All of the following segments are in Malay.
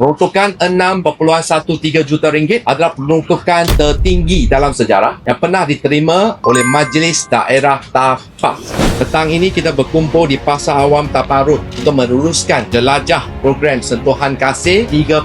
Peruntukan 6.13 juta ringgit adalah peruntukan tertinggi dalam sejarah yang pernah diterima oleh Majlis Daerah Tapak. Petang ini kita berkumpul di Pasar Awam Taparut untuk meneruskan jelajah program Sentuhan Kasih 3.0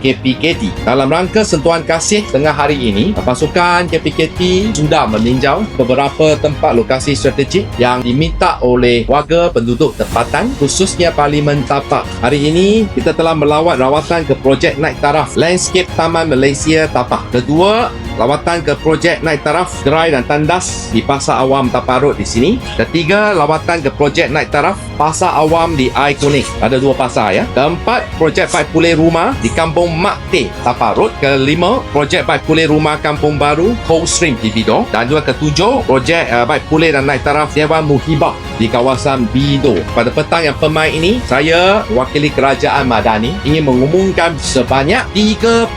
KPKT. Dalam rangka Sentuhan Kasih tengah hari ini, pasukan KPKT sudah meninjau beberapa tempat lokasi strategik yang diminta oleh warga penduduk tempatan khususnya Parlimen Tapak. Hari ini kita telah melawat rawatan ke projek naik taraf Landscape Taman Malaysia Tapak. Kedua, lawatan ke projek naik taraf gerai dan tandas di Pasar Awam Taparut di sini. Ketiga, lawatan ke projek naik taraf Pasar Awam di Ikonik. Ada dua pasar ya. Keempat, projek Baik Pulih Rumah di Kampung Mak Teh Taparut. Kelima, projek Baik Pulih Rumah Kampung Baru Cold Stream di Bidor. Dan juga ketujuh, projek uh, Baik Pulih dan naik taraf Dewan Muhibah di kawasan Bido. Pada petang yang permai ini, saya wakili Kerajaan Madani ingin mengumumkan sebanyak 33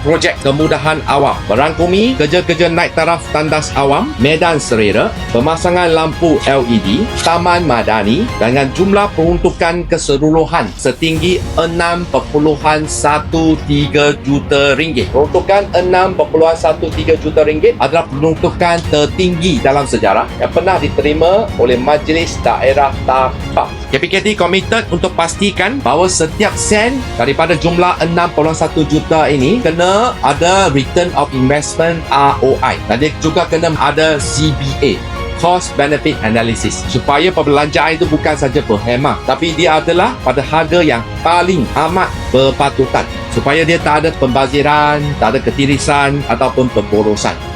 projek kemudahan awam merangkumi kerja-kerja naik taraf tandas awam, medan serera, pemasangan lampu LED, taman madani dengan jumlah peruntukan keseluruhan setinggi 6.13 juta ringgit. Peruntukan 6.13 juta ringgit adalah peruntukan tertinggi dalam sejarah yang pernah diterima oleh Majlis Daerah Tapak. KPKT komited untuk pastikan bahawa setiap sen daripada jumlah 6.1 juta ini kena ada return of investment ROI dan dia juga kena ada CBA cost benefit analysis supaya perbelanjaan itu bukan saja berhemah tapi dia adalah pada harga yang paling amat berpatutan supaya dia tak ada pembaziran, tak ada ketirisan ataupun pemborosan.